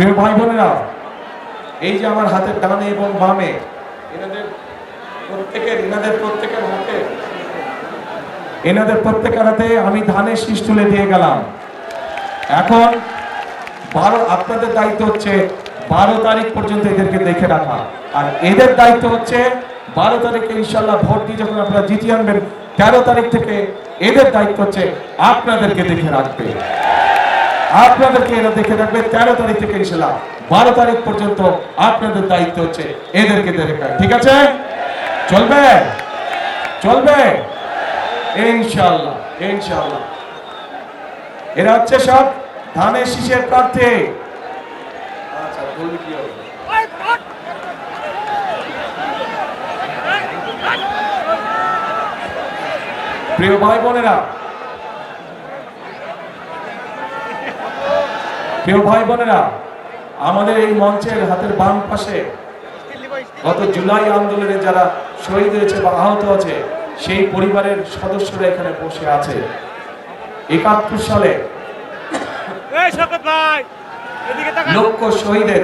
প্রিয় ভাই বোনেরা এই যে আমার হাতের ডানে এবং বামে, এনাদের প্রত্যেকের এনাদের প্রত্যেকের হাতে, এনাদের প্রত্যেকের হাতে আমি ধানের শীষ তুলে দিয়ে গেলাম। এখন বারো, আপনাদের দায়িত্ব হচ্ছে বারো তারিখ পর্যন্ত এদেরকে দেখে রাখা। আর এদের দায়িত্ব হচ্ছে বারো তারিখে ইনশাল্লাহ ভোট দিয়ে যখন আপনারা জিতিয়ে আনবেন, তেরো তারিখ থেকে এদের দায়িত্ব হচ্ছে আপনাদেরকে দেখে রাখবে। আপনাদেরকে এরা দেখে রাখবে, তেরো তারিখ থেকে ইনশাল্লাহ, বারো তারিখ পর্যন্ত আপনাদের দায়িত্ব হচ্ছে এদেরকে দেখে ঠিক আছে? চলবে? চলবে? ইনশাল্লাহ ইনশাল্লাহ। এরা হচ্ছে সব ধানের শীষের প্রার্থী। আচ্ছা প্রিয় ভাই বোনেরা প্রিয় ভাই বোনেরা আমাদের এই মঞ্চের হাতের বাম পাশে গত জুলাই আন্দোলনে যারা শহীদ হয়েছে বা আহত আছে সেই পরিবারের সদস্যরা এখানে বসে আছে। একাত্তর সালে লক্ষ শহীদের